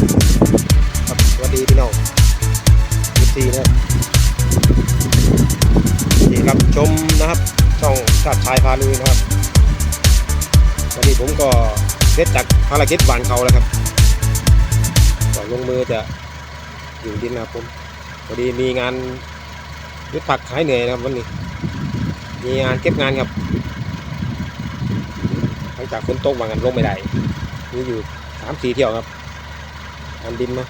ครับสวัสดีพี่น้องทุกทีนะครับนี่ครับชมนะครับช่องชาติชายพาลุยนะครับ วันนี้ผมก็เสร็จจากภารกิจหวานเขาแล้วครับก่อนลงมือจะอยู่ดินนะครับผมพอดีมีงานยึดผักขายเหนื่อยนะครับวันนี้ มีงานเก็บงานครับหลังจากฝนตกวางกันลงไม่ได้มีอยู่สามสี่เที่ยวครับ ทำดินมา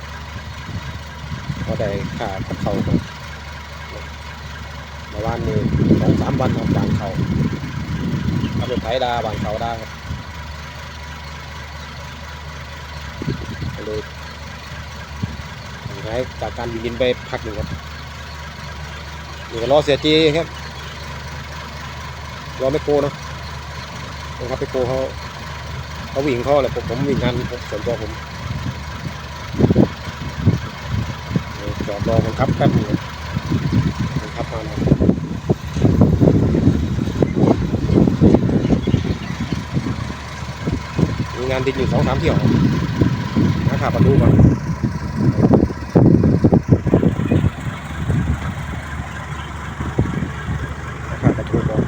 พอได้ค่ากับเขาครับเมื่อวานนี้สองสามวันครับบางเขาเอาไปไถดาบางเขาได้ครับเลยหายจากการดินไปพักหนึ่งครับนี่ก็รอเสียจีครับรอไม่โกเนาะผมครับไปโกเขาเขาวิ่งเขาแหละผมผมวิ่งงานส่วนตัวผมเดี๋ยว จอดรอคนขับแป๊บนึงคนขับมาแล้วมีงานดินอยู่สองสามเที่ยวนะครับมาดูก่อนนะขาประตูก่อน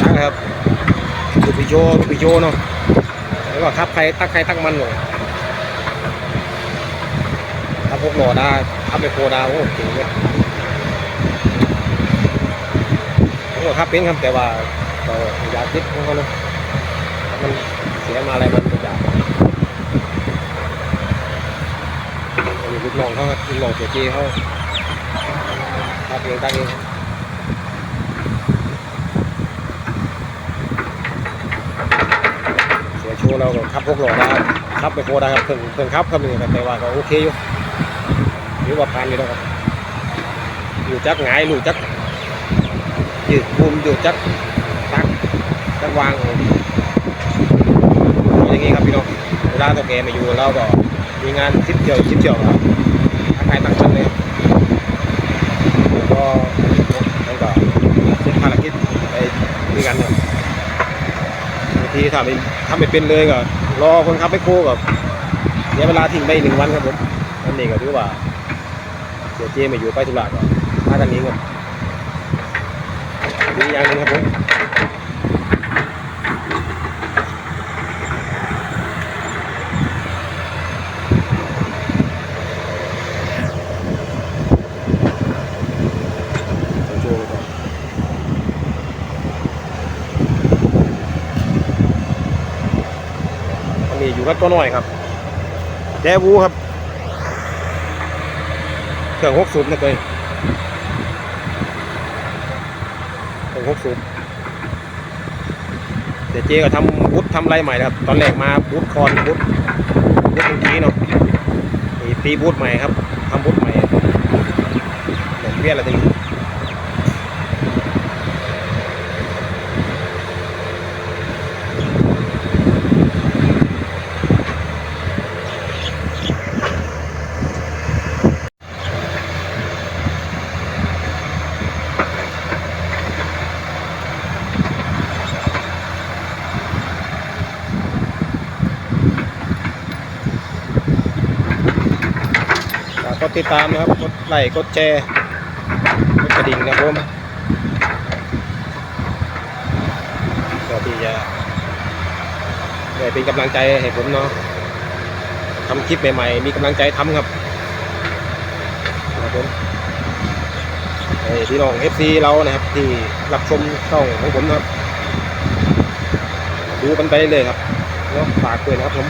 ช่างครับดู ปิโยดูปิโยเนาะแล้วก็ทับใครตักใครตักมันเลยทับพวกหล่อได้ทับไปโคดาโอ้เก่งเลยผมก็ทับเป็นครับแต่ว่าก็อยากคิดของเขาเนาะมันเสียมาอะไรมันก็อยากลูกน้องเขาลูกน้องเสียจีเขาทับเองตักเอง เสียชูเราก็ขับพวกหล่อได้ขับไปโคได้ครับเพิ่งเพิ่งขับครับนี่แต่ว่าก็โอเคอยู่หรือว่าผ่านอยู่แล้วครับอยู่จักหงายอยู่จักยืดมุมอยู่จักตักจักวางอย่างงี้ครับพี่น้องเวลาตัวแกมาอยู่เราก็มีงานทิปเที่ยวทิปเที่ยวครับทักทายต่างกันเลยแล้วก็แล้วก็เสร็จภารกิจไปด้วยกันครับบาง ทีถ้าไม่ทำไม่เป็นเลยก็รอคนขับไปโคกับเสียเวลาทิ้งไปหนึ่งวันครับผมนั่นเองก็ถือว่าเสียเจไม่อยู่ไปธุระก็มาทางนี้ครับมีอย่างนึงครับผมโชว์ก่อน อันนี้อยู่ กับตัวน้อยครับแจวูครับ เครื่องหกสูบนะเคยเครื่องหกสูบเดี๋ยวเจ๊ก็ทำบุตทำไรใหม่นะครับ ตอนแรกมาบุตคอนบุตบุตเมื่อกี้เนาะตีบุตใหม่ครับทำบุตใหม่เหมือนเพี้ยอะไรต่างฝ กดติดตามนะครับ กดไลค์ กดแชร์ กดกระดิ่งนะครับผมเพื่อที่จะได้เป็นกำลังใจให้ผมเนาะทำคลิปใหม่ๆ มีกำลังใจทำครับนะครับผมให้พี่น้อง FC เรานะครับ ที่รับชมช่องของผมนะครับ ดูกันไปเลยครับเนาะฝากด้วยนะครับผม